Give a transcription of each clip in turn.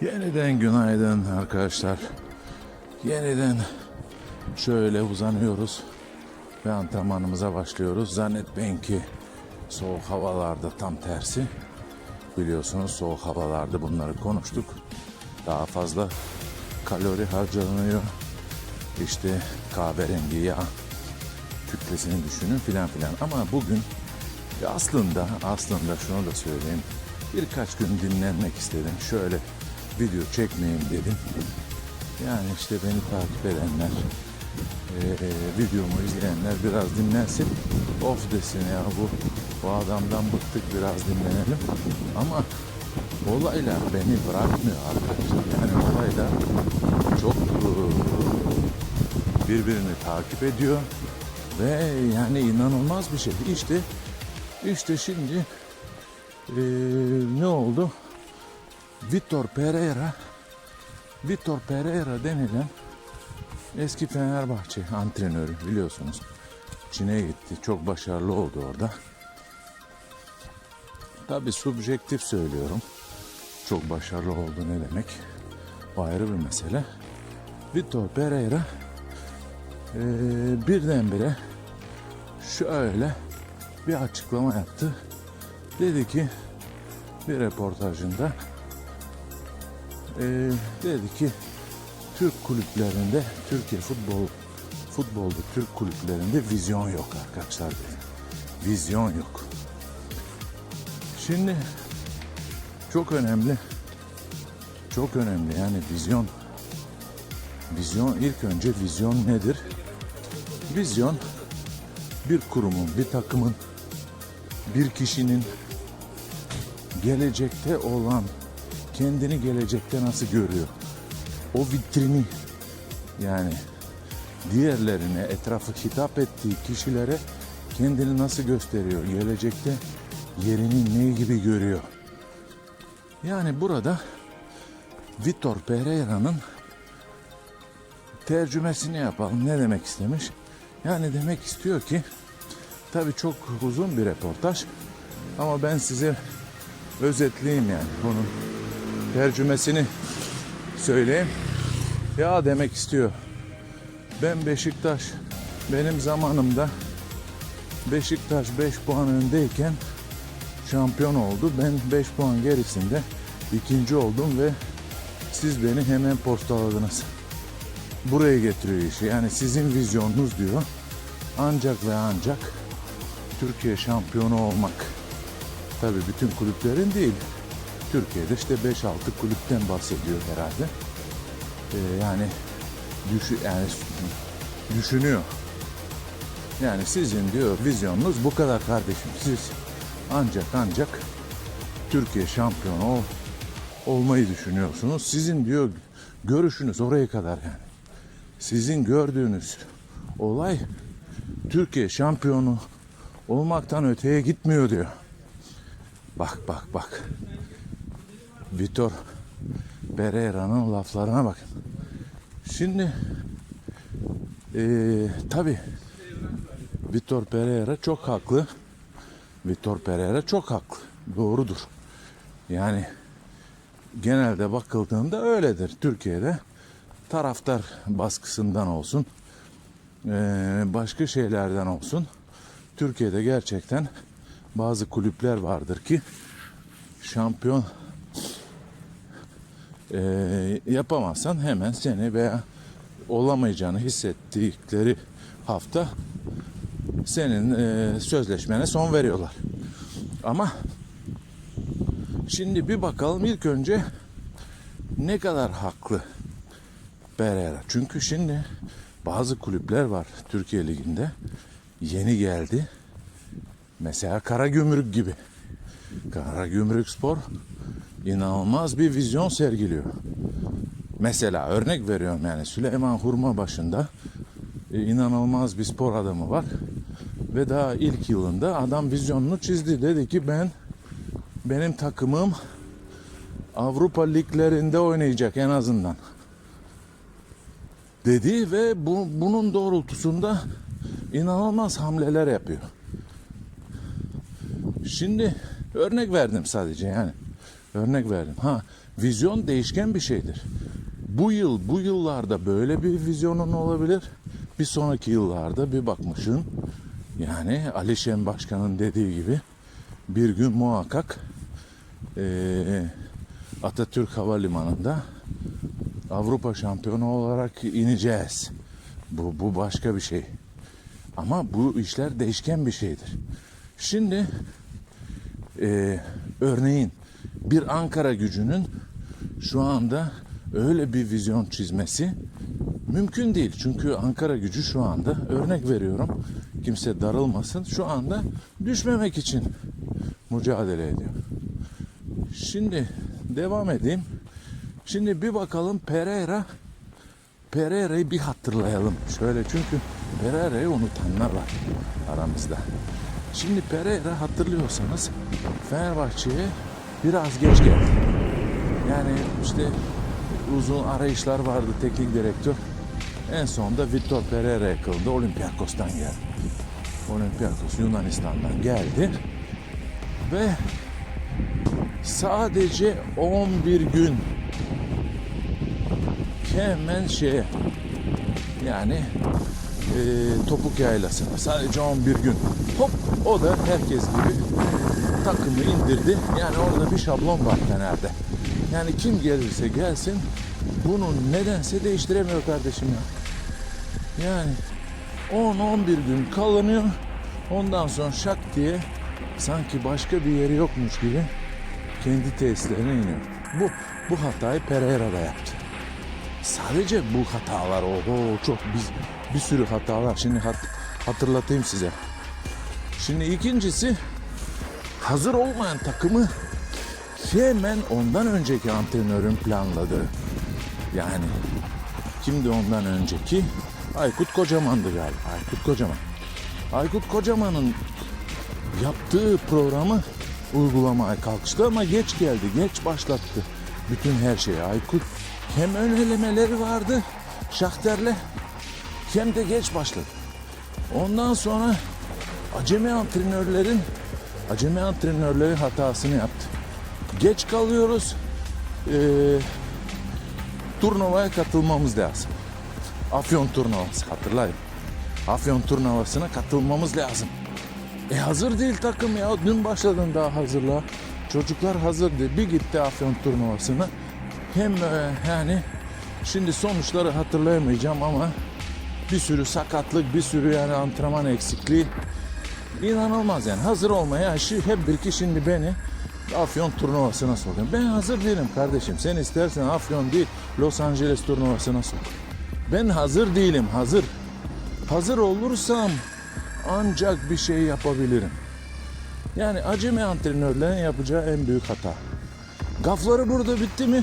Yeniden günaydın arkadaşlar. Yeniden şöyle uzanıyoruz ve antrenmanımıza başlıyoruz. Zannetmeyin ki soğuk havalarda tam tersi. Biliyorsunuz soğuk havalarda bunları konuştuk. Daha fazla kalori harcanıyor. İşte kahverengi yağ kütlesini düşünün filan filan. Ama bugün aslında aslında şunu da söyleyeyim. Birkaç gün dinlenmek istedim. Şöyle video çekmeyeyim dedim. Yani işte beni takip edenler, eee, videomu izleyenler biraz dinlensin. Of desin ya bu, bu adamdan bıktık biraz dinlenelim. Ama olaylar beni bırakmıyor arkadaşlar. Yani olaylar çok birbirini takip ediyor. Ve yani inanılmaz bir şey. İşte işte şimdi eee, ne oldu? Vitor Pereira Vitor Pereira denilen eski Fenerbahçe antrenörü biliyorsunuz. Çin'e gitti. Çok başarılı oldu orada. Tabi subjektif söylüyorum. Çok başarılı oldu ne demek? O ayrı bir mesele. Vitor Pereira eee birdenbire şöyle bir açıklama yaptı. Dedi ki bir reportajında eee, dedi ki Türk kulüplerinde Türkiye futbol futbolda Türk kulüplerinde vizyon yok arkadaşlar dedi. Vizyon yok. Şimdi çok önemli. Çok önemli yani vizyon. Vizyon ilk önce vizyon nedir? Vizyon bir kurumun, bir takımın, bir kişinin gelecekte olan kendini gelecekte nasıl görüyor? O vitrini yani diğerlerine, etrafı hitap ettiği kişilere kendini nasıl gösteriyor? Gelecekte yerini ne gibi görüyor? Yani burada Vitor Pereira'nın tercümesini yapalım. Ne demek istemiş? Yani demek istiyor ki tabii çok uzun bir reportaj ama ben size özetleyeyim yani bunun tercümesini söyleyeyim. Ya demek istiyor. Ben Beşiktaş benim zamanımda Beşiktaş 5 puan öndeyken şampiyon oldu. Ben 5 puan gerisinde ikinci oldum ve siz beni hemen postaladınız. Buraya getiriyor işi. Yani sizin vizyonunuz diyor. Ancak ve ancak Türkiye şampiyonu olmak. Tabii bütün kulüplerin değil. Türkiye'de işte 5-6 kulüpten bahsediyor herhalde. Ee, yani düşü, yani düşünüyor. Yani sizin diyor vizyonunuz bu kadar kardeşim. Siz ancak ancak Türkiye şampiyonu ol, olmayı düşünüyorsunuz. Sizin diyor görüşünüz oraya kadar yani. Sizin gördüğünüz olay Türkiye şampiyonu olmaktan öteye gitmiyor diyor. Bak bak bak. Vitor Pereira'nın laflarına bakın. Şimdi eee tabi Vitor Pereira çok haklı. Vitor Pereira çok haklı. Doğrudur. Yani genelde bakıldığında öyledir. Türkiye'de taraftar baskısından olsun, eee, başka şeylerden olsun. Türkiye'de gerçekten bazı kulüpler vardır ki şampiyon eee, yapamazsan hemen seni veya olamayacağını hissettikleri hafta senin eee, sözleşmene son veriyorlar. Ama şimdi bir bakalım ilk önce ne kadar haklı Pereira. Çünkü şimdi bazı kulüpler var Türkiye Ligi'nde yeni geldi. Mesela Karagümrük gibi. Karagümrük Spor inanılmaz bir vizyon sergiliyor. Mesela örnek veriyorum yani Süleyman Hurma başında e, inanılmaz bir spor adamı var. Ve daha ilk yılında adam vizyonunu çizdi. Dedi ki ben benim takımım Avrupa liglerinde oynayacak en azından. Dedi ve bu, bunun doğrultusunda inanılmaz hamleler yapıyor. Şimdi örnek verdim sadece yani. Örnek verdim. Ha, vizyon değişken bir şeydir. Bu yıl, bu yıllarda böyle bir vizyonun olabilir. Bir sonraki yıllarda bir bakmışsın. Yani Ali Şen Başkan'ın dediği gibi bir gün muhakkak eee, Atatürk Havalimanı'nda Avrupa şampiyonu olarak ineceğiz. Bu, bu başka bir şey. Ama bu işler değişken bir şeydir. Şimdi e, örneğin bir Ankara gücünün şu anda öyle bir vizyon çizmesi mümkün değil. Çünkü Ankara gücü şu anda örnek veriyorum. Kimse darılmasın. Şu anda düşmemek için mücadele ediyor. Şimdi devam edeyim. Şimdi bir bakalım Pereira Pereira'yı bir hatırlayalım. Şöyle çünkü Pereira'yı unutanlar var aramızda. Şimdi Pereira hatırlıyorsanız Fenerbahçe'ye biraz geç geldi. Yani işte uzun arayışlar vardı teknik direktör. En sonunda Vitor Pereira yakıldı. Olympiakos'tan geldi. Olympiakos Yunanistan'dan geldi. Ve sadece 11 gün hemen şeye yani e, topuk yaylasına sadece 11 gün. Hop o da herkes gibi takımı indirdi. Yani orada bir şablon var Fener'de. Yani kim gelirse gelsin bunu nedense değiştiremiyor kardeşim ya. Yani 10-11 gün kalınıyor. Ondan sonra şak diye sanki başka bir yeri yokmuş gibi kendi tesislerine iniyor. Bu, bu hatayı Pereira'da yaptı. Sadece bu hatalar oho çok biz bir sürü hatalar şimdi hat- hatırlatayım size. Şimdi ikincisi hazır olmayan takımı hemen ondan önceki antrenörün planladığı. Yani kimdi ondan önceki? Aykut Kocaman'dı galiba. Aykut Kocaman. Aykut Kocaman'ın yaptığı programı uygulamaya kalkıştı ama geç geldi, geç başlattı bütün her şeyi. Aykut hem ön elemeleri vardı Şahter'le hem de geç başladı. Ondan sonra acemi antrenörlerin acemi antrenörleri hatasını yaptı. Geç kalıyoruz. Ee, turnuvaya katılmamız lazım. Afyon turnuvası hatırlayın. Afyon turnuvasına katılmamız lazım. E hazır değil takım ya. Dün başladın daha hazırla. Çocuklar hazır değil. Bir gitti Afyon turnuvasına. Hem e, yani şimdi sonuçları hatırlayamayacağım ama bir sürü sakatlık, bir sürü yani antrenman eksikliği inanılmaz yani. Hazır olmaya şu hep bir ki şimdi beni Afyon turnuvasına sokuyor. Ben hazır değilim kardeşim. Sen istersen Afyon değil Los Angeles turnuvasına sok. Ben hazır değilim. Hazır. Hazır olursam ancak bir şey yapabilirim. Yani acemi antrenörlerin yapacağı en büyük hata. Gafları burada bitti mi?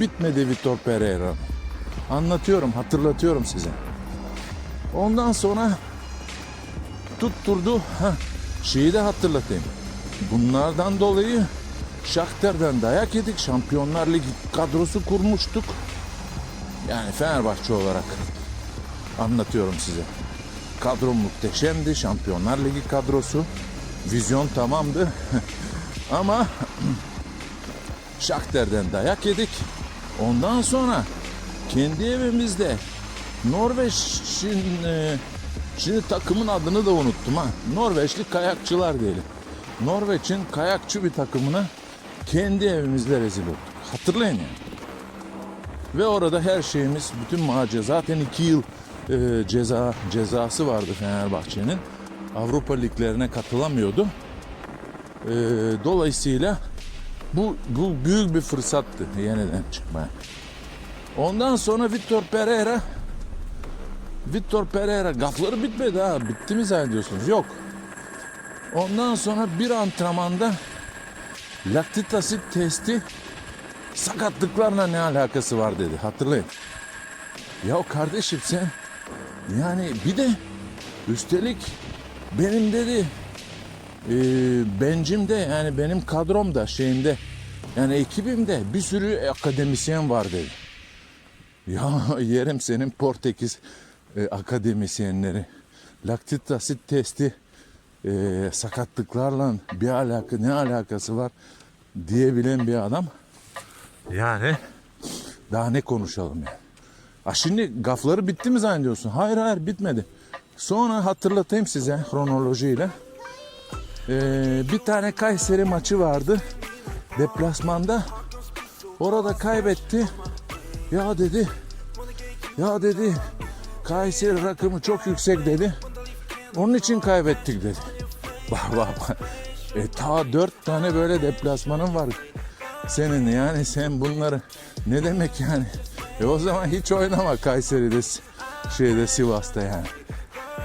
Bitmedi Vitor Pereira. Anlatıyorum, hatırlatıyorum size. Ondan sonra tutturdu. Heh, şeyi de hatırlatayım. Bunlardan dolayı Shakhtar'dan dayak yedik. Şampiyonlar Ligi kadrosu kurmuştuk. Yani Fenerbahçe olarak anlatıyorum size. Kadro muhteşemdi. Şampiyonlar Ligi kadrosu. Vizyon tamamdı. Ama Shakhtar'dan dayak yedik. Ondan sonra kendi evimizde Norveç'in e, şimdi takımın adını da unuttum ha. Norveçli kayakçılar diyelim. Norveç'in kayakçı bir takımına kendi evimizde rezil olduk. Hatırlayın yani. Ve orada her şeyimiz, bütün macera zaten iki yıl e, ceza cezası vardı Fenerbahçe'nin. Avrupa liglerine katılamıyordu. E, dolayısıyla bu, bu büyük bir fırsattı yeniden çıkmaya. Ondan sonra Vitor Pereira Vitor Pereira gafları bitmedi ha. Bitti mi zannediyorsunuz? Yok. Ondan sonra bir antrenmanda laktik asit testi sakatlıklarla ne alakası var dedi. Hatırlayın. Ya kardeşim sen yani bir de üstelik benim dedi e, bencimde yani benim kadromda şeyimde yani ekibimde bir sürü akademisyen var dedi. Ya yerim senin Portekiz e, akademisyenleri. Laktik asit testi e, sakatlıklarla bir alaka ne alakası var? diyebilen bir adam. Yani daha ne konuşalım yani. Ha şimdi gafları bitti mi zannediyorsun? Hayır hayır bitmedi. Sonra hatırlatayım size kronolojiyle. Ee, bir tane Kayseri maçı vardı. Deplasmanda. Orada kaybetti. Ya dedi. Ya dedi. Kayseri rakımı çok yüksek dedi. Onun için kaybettik dedi. Bak bak. E, ta dört tane böyle deplasmanın var senin yani sen bunları ne demek yani? E o zaman hiç oynama Kayseri'de şeyde Sivas'ta yani.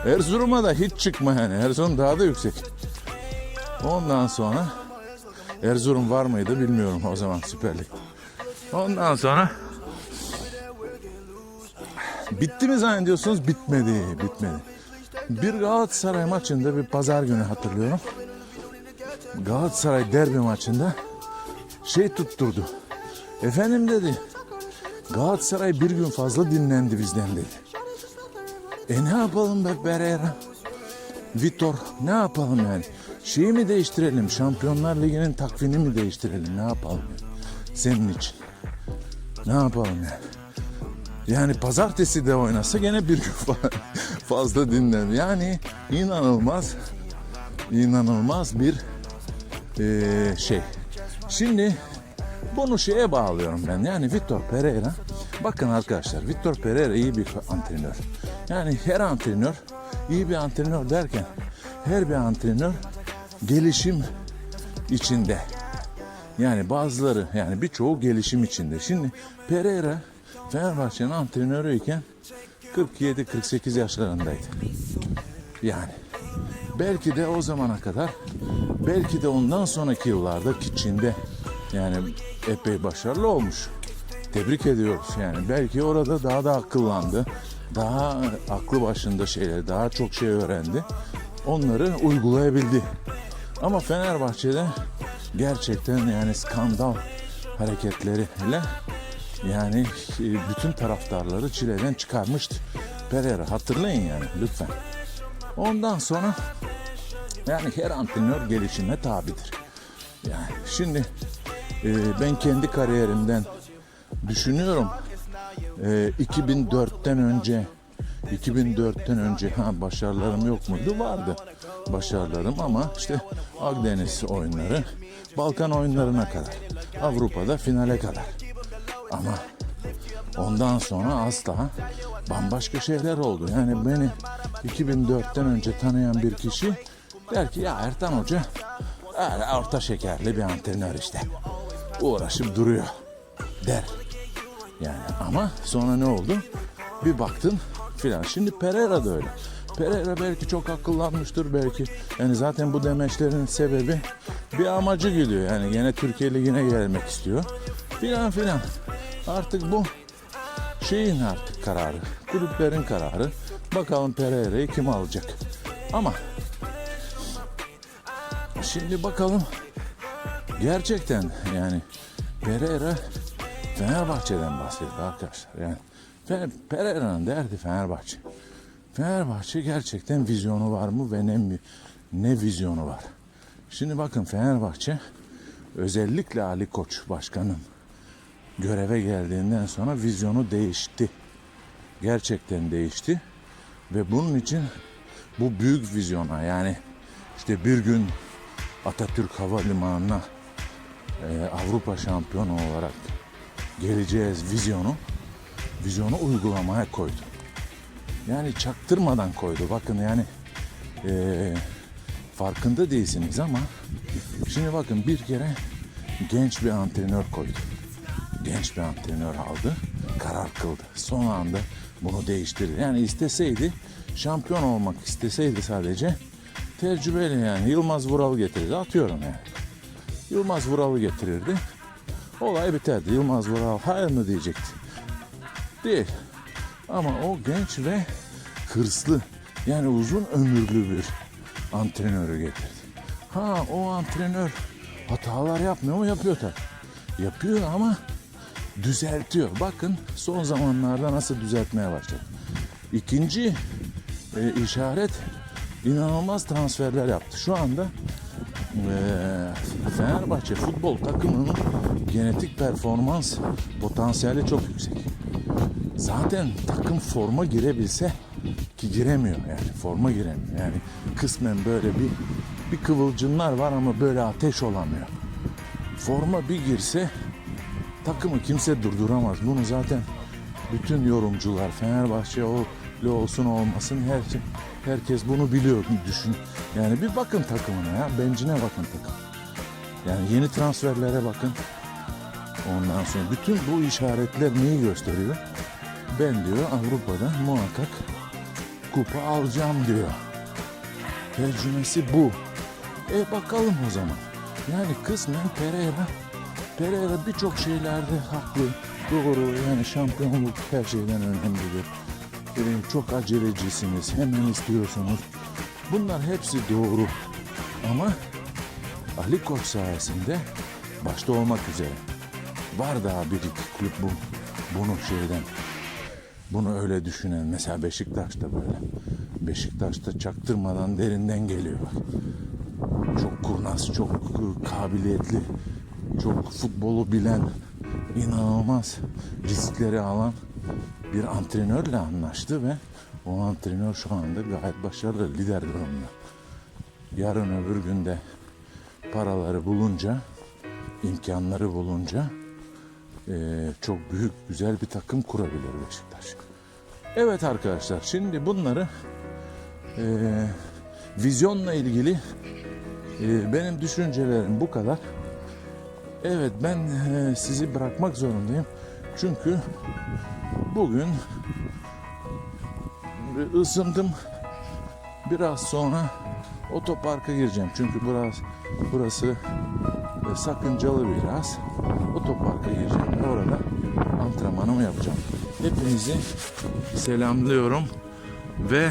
Erzurum'a da hiç çıkma yani. Erzurum daha da yüksek. Ondan sonra Erzurum var mıydı bilmiyorum o zaman Süper Lig. Ondan sonra bitti mi zannediyorsunuz? Bitmedi, bitmedi. Bir Galatasaray maçında bir pazar günü hatırlıyorum. Galatasaray derbi maçında şey tutturdu. Efendim dedi. Galatasaray bir gün fazla dinlendi bizden dedi. E ne yapalım be Pereira? Vitor ne yapalım yani? Şeyi mi değiştirelim? Şampiyonlar Ligi'nin takvini mi değiştirelim? Ne yapalım? Yani? Senin için. Ne yapalım yani? Yani pazartesi de oynasa gene bir gün fa- fazla dinlen. Yani inanılmaz, inanılmaz bir eee, şey. Şimdi bunu şeye bağlıyorum ben. Yani Vitor Pereira. Bakın arkadaşlar Vitor Pereira iyi bir antrenör. Yani her antrenör iyi bir antrenör derken her bir antrenör gelişim içinde. Yani bazıları yani birçoğu gelişim içinde. Şimdi Pereira Fenerbahçe'nin antrenörüyken 47-48 yaşlarındaydı. Yani belki de o zamana kadar belki de ondan sonraki yıllarda ki Çin'de yani epey başarılı olmuş. Tebrik ediyoruz yani. Belki orada daha da akıllandı. Daha aklı başında şeyler, daha çok şey öğrendi. Onları uygulayabildi. Ama Fenerbahçe'de gerçekten yani skandal hareketleriyle yani e, bütün taraftarları çileden çıkarmıştı. Pereira hatırlayın yani lütfen. Ondan sonra yani her antrenör gelişime tabidir. Yani şimdi e, ben kendi kariyerimden düşünüyorum. E, 2004'ten önce 2004'ten önce ha başarılarım yok muydu? Vardı başarılarım ama işte Akdeniz oyunları, Balkan oyunlarına kadar, Avrupa'da finale kadar. Ama ondan sonra asla bambaşka şeyler oldu. Yani beni 2004'ten önce tanıyan bir kişi der ki ya Ertan Hoca öyle orta şekerli bir antrenör işte. Uğraşıp duruyor der. Yani ama sonra ne oldu? Bir baktın filan. Şimdi Pereira da öyle. Pereira belki çok akıllanmıştır belki. Yani zaten bu demeçlerin sebebi bir amacı gidiyor. Yani gene Türkiye Ligi'ne gelmek istiyor. Filan filan. Artık bu şeyin artık kararı. Kulüplerin kararı. Bakalım Pereira'yı kim alacak. Ama şimdi bakalım gerçekten yani Pereira Fenerbahçe'den bahsediyor arkadaşlar. Yani Pereira'nın derdi Fenerbahçe. Fenerbahçe gerçekten vizyonu var mı ve ne ne vizyonu var? Şimdi bakın Fenerbahçe özellikle Ali Koç başkanın göreve geldiğinden sonra vizyonu değişti. Gerçekten değişti. Ve bunun için bu büyük vizyona yani işte bir gün Atatürk Havalimanı'na e, Avrupa şampiyonu olarak geleceğiz vizyonu vizyonu uygulamaya koydu. Yani çaktırmadan koydu. Bakın yani e, farkında değilsiniz ama şimdi bakın bir kere genç bir antrenör koydu. Genç bir antrenör aldı. Karar kıldı. Son anda bunu değiştirdi. Yani isteseydi şampiyon olmak isteseydi sadece tecrübeli yani Yılmaz Vural getirirdi. Atıyorum yani. Yılmaz Vural'ı getirirdi. Olay biterdi. Yılmaz Vural hayır mı diyecekti. Değil. Ama o genç ve hırslı yani uzun ömürlü bir antrenörü getirdi. Ha o antrenör hatalar yapmıyor mu? Yapıyor tabii. Yapıyor ama düzeltiyor. Bakın son zamanlarda nasıl düzeltmeye başladı. İkinci e, işaret inanılmaz transferler yaptı. Şu anda Ee, Fenerbahçe futbol takımının genetik performans potansiyeli çok yüksek. Zaten takım forma girebilse ki giremiyor yani forma giremiyor. Yani kısmen böyle bir bir kıvılcımlar var ama böyle ateş olamıyor. Forma bir girse takımı kimse durduramaz. Bunu zaten bütün yorumcular Fenerbahçe o olsun olmasın her şey- herkes bunu biliyor düşün. Yani bir bakın takımına ya bencine bakın takım. Yani yeni transferlere bakın. Ondan sonra bütün bu işaretler neyi gösteriyor? Ben diyor Avrupa'da muhakkak kupa alacağım diyor. Tercümesi bu. E bakalım o zaman. Yani kısmen Pereira Pereira birçok şeylerde haklı. Doğru yani şampiyonluk her şeyden önemlidir. Benim çok acelecisiniz. Hemen istiyorsunuz. Bunlar hepsi doğru. Ama Ali Koç sayesinde başta olmak üzere var daha bir iki kulüp bu, bunu şeyden bunu öyle düşünen mesela Beşiktaş'ta böyle. Beşiktaş'ta çaktırmadan derinden geliyor. Çok kurnaz, çok kabiliyetli, çok futbolu bilen, inanılmaz riskleri alan bir antrenörle anlaştı ve o antrenör şu anda gayet başarılı lider durumda. Yarın öbür günde paraları bulunca, imkanları bulunca eee, çok büyük güzel bir takım kurabilir Beşiktaş. Evet arkadaşlar şimdi bunları eee, vizyonla ilgili eee, benim düşüncelerim bu kadar. Evet ben eee, sizi bırakmak zorundayım. Çünkü bugün ısındım. Biraz sonra otoparka gireceğim. Çünkü burası burası e, sakıncalı biraz. Otoparka gireceğim orada antrenmanımı yapacağım. Hepinizi selamlıyorum ve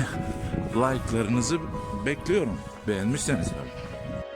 like'larınızı bekliyorum. Beğenmişseniz tabii.